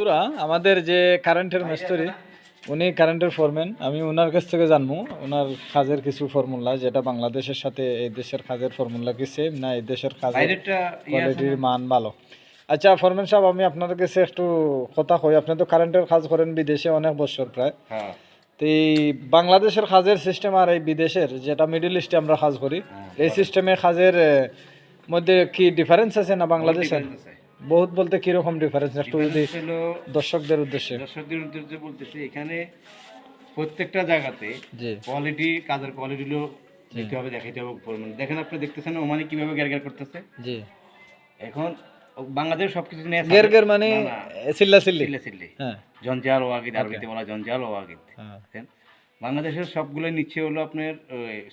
বন্ধুরা আমাদের যে কারেন্টের মিস্ত্রি উনি কারেন্টের ফোরম্যান আমি ওনার কাছ থেকে জানব ওনার কাজের কিছু ফর্মুলা যেটা বাংলাদেশের সাথে এই দেশের কাজের ফর্মুলা কি সেম না এই দেশের কাজের বাইরেরটা ইয়ে কোয়ালিটির মান ভালো? আচ্ছা ফোরম্যান সাহেব আমি আপনার কাছে একটু কথা কই। আপনি তো কারেন্টের কাজ করেন বিদেশে অনেক বছর প্রায়। হ্যাঁ। তো এই বাংলাদেশের কাজের সিস্টেম আর এই বিদেশের যেটা মিডল ইস্টে আমরা কাজ করি এই সিস্টেমে কাজের মধ্যে কি ডিফারেন্স আছে না বাংলাদেশের। বহুত বলতে কীরকম ডিফারেন্স একটু যদি দর্শকদের উদ্দেশ্যে। দর্শকদের উদ্দেশ্যে বলতেছি এখানে প্রত্যেকটা জায়গাতে কোয়ালিটি কাজের কোয়ালিটি গুলো দেখতে হবে দেখাইতে হবে পরিমাণ দেখেন আপনি দেখতেছেন ওমানে কীভাবে গ্যার গ্যার করতেছে? জি। এখন বাংলাদেশ সবকিছু নিয়ে গের মানে চিল্লা চিল্লি সিল্লে সিল্লে হ্যাঁ। জঞ্জাল ওয়াগিদ আরবিতে বলা জঞ্জাল ওয়াগিদ। হ্যাঁ। বাংলাদেশের সবগুলো নিচ্ছে হলো আপনার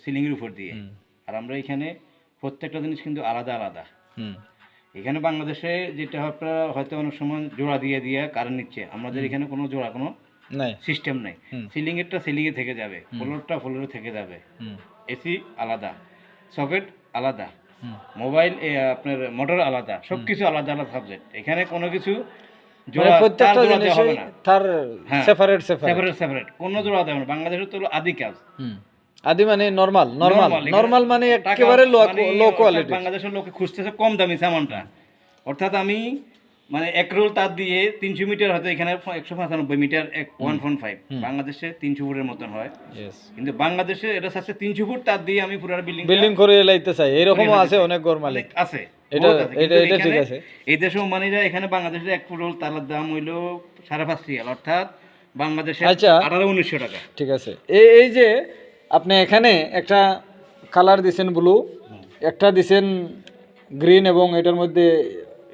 সিলিং এর উপর দিয়ে। আর আমরা এখানে প্রত্যেকটা জিনিস কিন্তু আলাদা আলাদা। হুম, এখানে বাংলাদেশে যেটা আপনারা হয়তো অনেক সময় জোড়া দিয়ে দিয়ে কারেন্ট নিচ্ছে আমাদের এখানে কোনো জোড়া কোনো সিস্টেম নেই। সিলিং এরটা সিলিং এ থেকে যাবে ফ্লোরটা ফ্লোরে থেকে যাবে। এসি আলাদা সকেট আলাদা মোবাইল আপনার মোটর আলাদা সবকিছু আলাদা আলাদা সাবজেক্ট এখানে কোনো কিছু মানে জোড়া তার। সেপারেট সেপারেট সেপারেট কোনো জোড়া হবে না। বাংলাদেশের তো আদি কাজ। আদি মানে নরমাল নরমাল নরমাল মানে একেবারে লো মানে লো কোয়ালিটি বাংলাদেশের লোকে খুঁজতেছে কম দামি সামানটা। অর্থাৎ আমি মানে এক রোল তার দিয়ে তিনশো মিটার হয়তো এখানে একশো পঁচানব্বই মিটার এক ওয়ান পয়েন্ট ফাইভ বাংলাদেশে তিনশো ফুটের মতন হয়। কিন্তু বাংলাদেশে এটা হচ্ছে তিনশো ফুট তার দিয়ে আমি পুরো বিল্ডিং বিল্ডিং করে লাইতে চাই। এরকমও আছে অনেক ঘর মালিক। আছে এটা- এটা- এটা ঠিক আছে। এই দেশেও মানিরা এখানে বাংলাদেশের এক ফুট রোল তালার দাম হইল সাড়ে পাঁচ রিয়াল। অর্থাৎ বাংলাদেশে আচ্ছা। আঠারো উনিশশো টাকা। ঠিক আছে। এই যে আপনি এখানে একটা কালার দিছেন ব্লু একটা দিছেন গ্রিন এবং এটার মধ্যে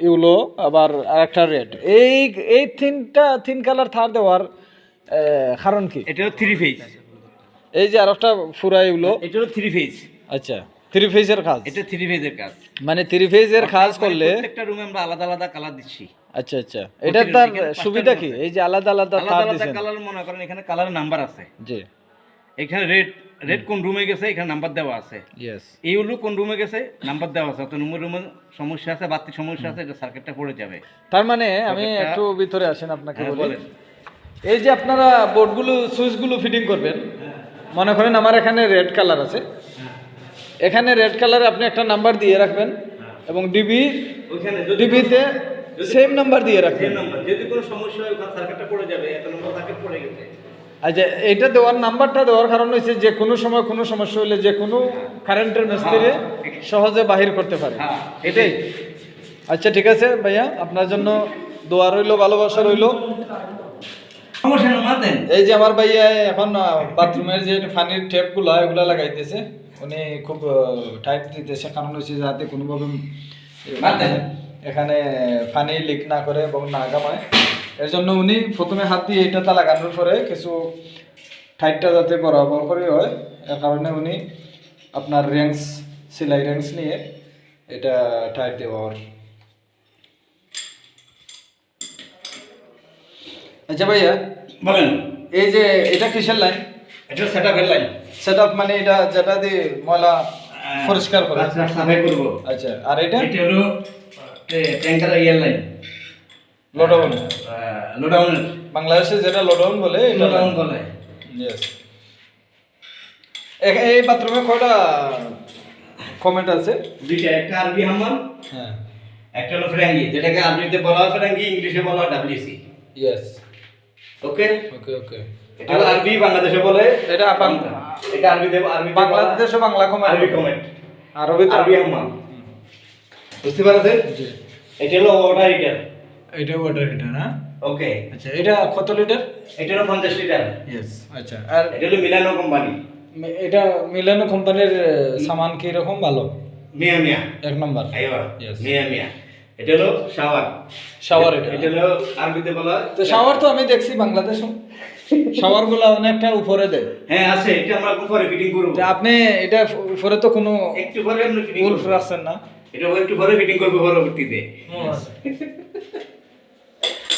ইউলো আবার আরেকটা রেড। এই এই তিনটা তিন কালার থার দেওয়ার কারণ কি? এটা থ্রি ফেজ এই যে আরেকটা ফুরা ইউলো। এটা হলো থ্রি ফেজ আচ্ছা থ্রি ফেজের কাজ। এটা থ্রি ফেজের কাজ। মানে থ্রি ফেজের কাজ করলে প্রত্যেকটা রুমে আমরা আলাদা আলাদা কালার দিচ্ছি। আচ্ছা আচ্ছা। এটা তার সুবিধা কি? এই যে আলাদা আলাদা আলাদা আলাদা কালার মনে করেন এখানে কালারের নাম্বার আছে। জি। এখানে রেড রেড কোন রুমে গেছে এখানে নাম্বার দেওয়া আছে। এই হলো কোন রুমে গেছে নাম্বার দেওয়া আছে। তো রুমের রুমে সমস্যা আছে বাতি সমস্যা আছে এটা সার্কিটটা পড়ে যাবে। তার মানে আমি একটু ভিতরে আসেন আপনাকে হ্যাঁ, বলি। বলেন। এই যে আপনারা বোর্ডগুলো সুইচগুলো ফিটিং করবেন মনে করেন আমার এখানে রেড কালার আছে। এখানে রেড কালারে আপনি একটা নাম্বার দিয়ে রাখবেন এবং ডিবি ডিবিতে সেম নাম্বার দিয়ে রাখবেন। নাম্বার যদি কোনো সমস্যা হয় সার্কিটটা পড়ে যাবে এত নম্বর সার্কিট পড়ে গেছে। আচ্ছা এটা দেওয়ার নাম্বারটা দেওয়ার কারণ হচ্ছে যে কোনো সময় কোনো সমস্যা হলে যে কোনো কারেন্টের মিস্ত্রি সহজে বাহির করতে পারে। হ্যাঁ এটাই। আচ্ছা ঠিক আছে ভাইয়া আপনার জন্য দোয়া রইল ভালোবাসা রইল। এই যে আমার ভাইয়া এখন বাথরুমের যে পানির টেপগুলো এগুলো লাগাইতেছে। উনি খুব টাইট দিতেছে কারণ হচ্ছে যাতে কোনোভাবে। এখানে পানি লিক না করে এবং না গামায় এর জন্য উনি প্রথমে হাত দিয়ে এটাতে লাগানোর পরে কিছু টাইটটা যাতে বরাবর করে হয় এর কারণে উনি আপনার র্যাংস সেলাই র্যাংস নিয়ে এটা টাইট দেওয়ার আচ্ছা ভাইয়া বলেন। এই যে এটা কিসের লাইন এটা সেট আপের লাইন সেট আপ মানে এটা যেটা দিয়ে ময়লা পরিষ্কার করে। রাস্তা সাফাই করব। আচ্ছা আর এটা? এটা হলো ট্যাঙ্কার ইয়ার লাইন লোডাউন লোডাউন বাংলাদেশে যেটা লোডাউন বলে লোডাউন বলে। ইয়েস এই বাথরুমে কয়টা কমেন্ট আছে? দুইটা একটা আরবি হাম্মাম হ্যাঁ। একটা হলো ফ্রাঙ্গি যেটাকে আরবিতে বলা হয় ফ্রাঙ্গি ইংলিশে বলা হয় ডাব্লিউসি ইয়েস ওকে ওকে ওকে এটা আরবি বাংলাদেশে বলে এটা এটা আরবিতে আরবি বাংলাদেশে বাংলা কমেন্ট আরবি কমেন্ট আরবি আরবি হাম্মাম। বুঝতে পারছেন? জি। এটা হলো ওয়াটার হিটার এটা ওয়াটার হিটার না? ওকে আচ্ছা এটা কত লিটার এটা হলো পঞ্চাশ লিটার ইয়েস আচ্ছা আর এটা হলো মিলানো কোম্পানি এটা মিলানো কোম্পানির সামান কি রকম ভালো? মিয়া মিয়া। এক নম্বর। আইবা। Yes. মিয়া মিয়া। এটা হলো শাওয়ার শাওয়ার এটা। এটা হলো আরবিতে বলা তো শাওয়ার তো আমি দেখছি বাংলাদেশ। শাওয়ারগুলা অনেকটা উপরে দেয়। হ্যাঁ আছে। এটা আমরা উপরে ফিটিং করব। আপনি এটা উপরে তো কোনো একটু পরে আমরা ফিটিং উল্ফ না। এটা একটু পরে ফিটিং করব পরবর্তীতে।